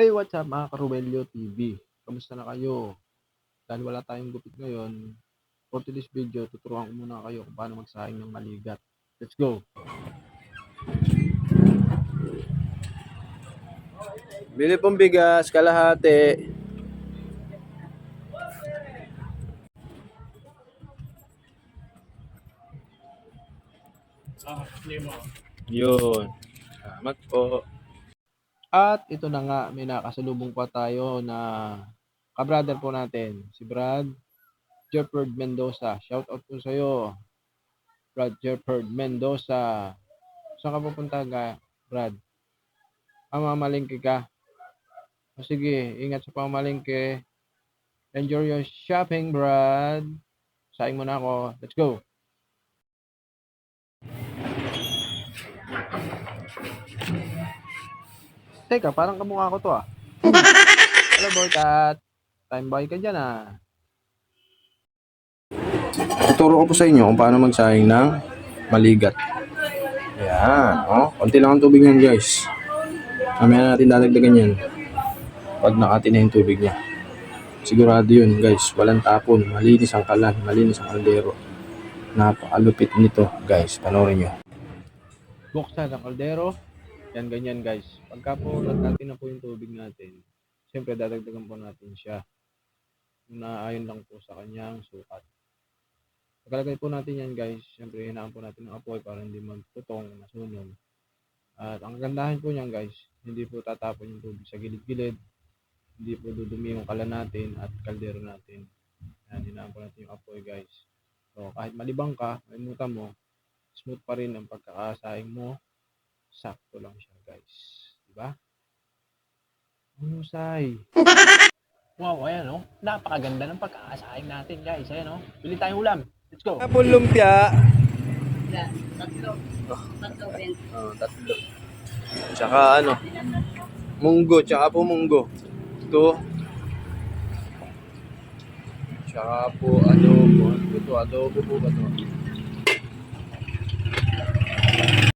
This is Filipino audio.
Hey, what's up mga Karuelio TV? Kamusta na kayo? Dahil wala tayong gupit ngayon, for today's video, tuturuan ko muna kayo kung paano magsahing ng maligat. Let's go! Bili pong bigas, kalahati. Yun. Salamat po. At ito na nga, may nakasalubong pa tayo na kabrother po natin, si Brad Jefford Mendoza. Shout out po sa'yo, Brad Jefford Mendoza. Saan ka pupunta ga, Brad? Ah, mamalingke ka. O sige, ingat sa pamalingke. Enjoy your shopping, Brad. Saing mo na ako. Let's go. Teka, parang kamukha ko to ah. Hello, boy cat. Time boy ka dyan ah. Tuturo ko po sa inyo kung paano magsayang ng maligat. Ayan. Oh, konti lang ang tubig niyan guys. Mamaya natin dadagdagan yan. Pag nakati na yung tubig niya. Sigurado yun guys. Walang tapon. Malinis ang kalan. Malinis ang kaldero. Napakalupit nito guys. Panoorin nyo. Buksan ang kaldero. Yan, ganyan guys. Pagka po nagkati na po yung tubig natin, siyempre dadagdagan po natin siya. Na ayon lang po sa kanyang sukat. Pagkalagay po natin yan guys, siyempre hinaan po natin ng apoy para hindi magtutong, masunog. At ang gandahan po niyan guys, hindi po tatapon yung tubig sa gilid-gilid. Hindi po dudumi yung kalan natin at kaldero natin. Yan, hinaan po natin yung apoy guys. So kahit malibang ka, may muta mo, smooth pa rin ang pagkakasaing mo. Sakto lang siya guys. Diba? Ang husay. Wow, ayan oh. Napakaganda ng pagkakasaing natin, guys. Ayan oh. Bili tayong ulam. Let's go. Kapon lumpia. Yan, tatlo. Tatlo, Ben. Oh, tatlo. Tsaka ano, munggo, tsaka po munggo. Ito. Tsaka po adobo. Ano ito? Adobo po ba ito?